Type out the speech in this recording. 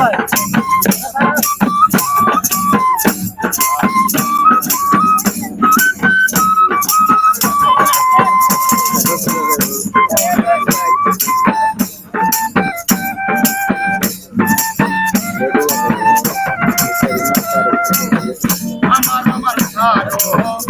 var. Amar, amar, caro.